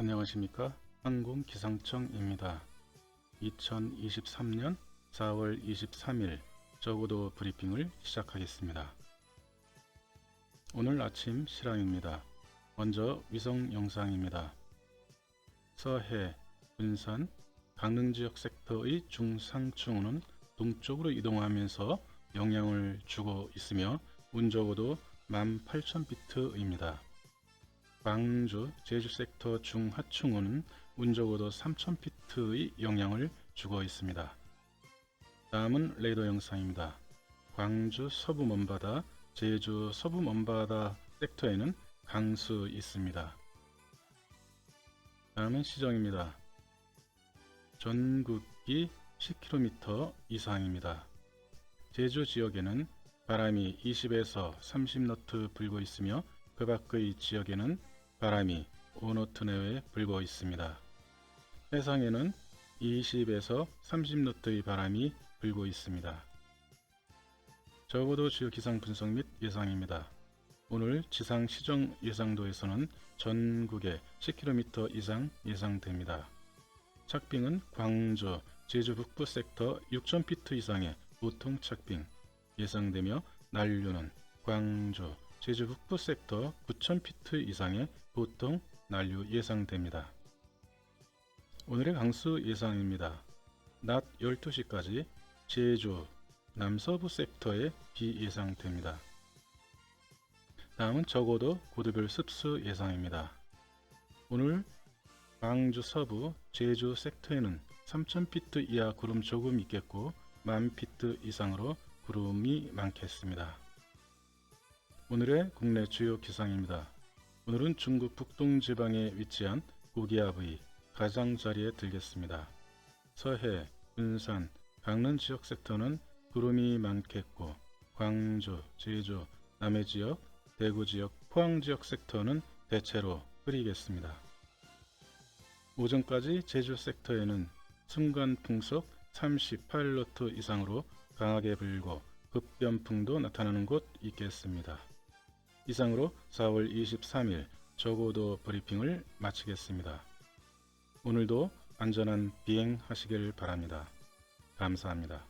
안녕하십니까 항공기상청입니다. 2023년 4월 23일 적어도 브리핑을 시작하겠습니다. 오늘 아침 실황입니다. 먼저 위성 영상입니다. 서해, 군산, 강릉 지역 섹터의 중상층우는 동쪽으로 이동하면서 영향을 주고 있으며 운 적어도 18,000비트입니다. 광주, 제주 섹터 중하층우는 운 적어도 3,000피트의 영향을 주고 있습니다. 다음은 레이더 영상입니다. 광주 서부 먼바다, 제주 서부 먼바다 섹터에는 강수 있습니다. 다음은 시정입니다. 전국이 10km 이상입니다. 제주 지역에는 바람이 20에서 30너트 불고 있으며 그 밖의 지역에는 바람이 5너트 내외 불고 있습니다. 해상에는 20에서 30너트의 바람이 불고 있습니다. 적어도 주요 기상 분석 및 예상입니다. 오늘 지상 시정 예상도에서는 전국에 10km 이상 예상됩니다. 착빙은 광주, 제주 북부 섹터 6,000피트 이상의 보통 착빙 예상되며 난류는 광주, 제주 북부 섹터 9,000피트 이상의 보통 난류 예상됩니다. 오늘의 강수 예상입니다. 낮 12시까지 제주 남서부 섹터에 비 예상됩니다. 다음은 적어도 고도별 습수 예상입니다. 오늘 광주 서부, 제주 섹터에는 3,000피트 이하 구름 조금 있겠고 만 피트 이상으로 구름이 많겠습니다. 오늘의 국내 주요 기상입니다. 오늘은 중국 북동 지방에 위치한 고기압의 가장 자리에 들겠습니다. 서해, 군산, 강릉 지역 섹터는 구름이 많겠고 광주, 제주, 남해 지역, 대구 지역, 포항 지역 섹터는 대체로 흐리겠습니다. 오전까지 제주 섹터에는 순간 풍속 38노트 이상으로 강하게 불고 급변풍도 나타나는 곳 있겠습니다. 이상으로 4월 23일 저고도 브리핑을 마치겠습니다. 오늘도 안전한 비행하시길 바랍니다. 감사합니다.